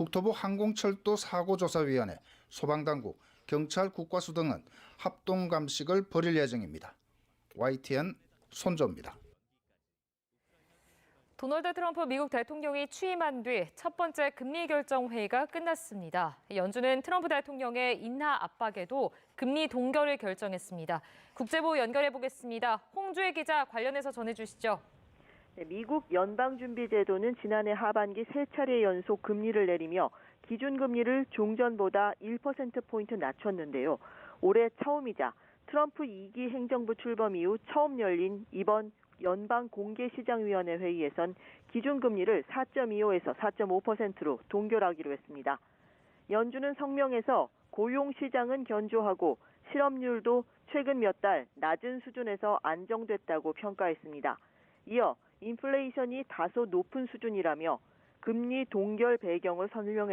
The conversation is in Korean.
국토부 항공철도 사고조사위원회, 소방당국, 경찰, 국과수 등은 합동 감식을 벌일 예정입니다. YTN 손조입니다. 도널드 트럼프 미국 대통령이 취임한 뒤 첫 번째 금리 결정 회의가 끝났습니다. 연준은 트럼프 대통령의 인하 압박에도 금리 동결을 결정했습니다. 국제부 연결해 보겠습니다. 홍주혜 기자 관련해서 전해 주시죠. 네, 미국 연방준비제도는 지난해 하반기 세 차례 연속 금리를 내리며 기준금리를 종전보다 1%포인트 낮췄는데요. 올해 처음이자 트럼프 2기 행정부 출범 이후 처음 열린 이번 연방 공개시장위원회 회의에선 기준금리를 4.25에서 4.5%로 동결하기로 했습니다. 연준은 성명에서 고용 시장은 견조하고 실업률도 최근 몇 달 낮은 수준에서 안정됐다고 평가했습니다. 이어 인플레이션이 다소 높은 수준이라며 금리 동결 배경을 설명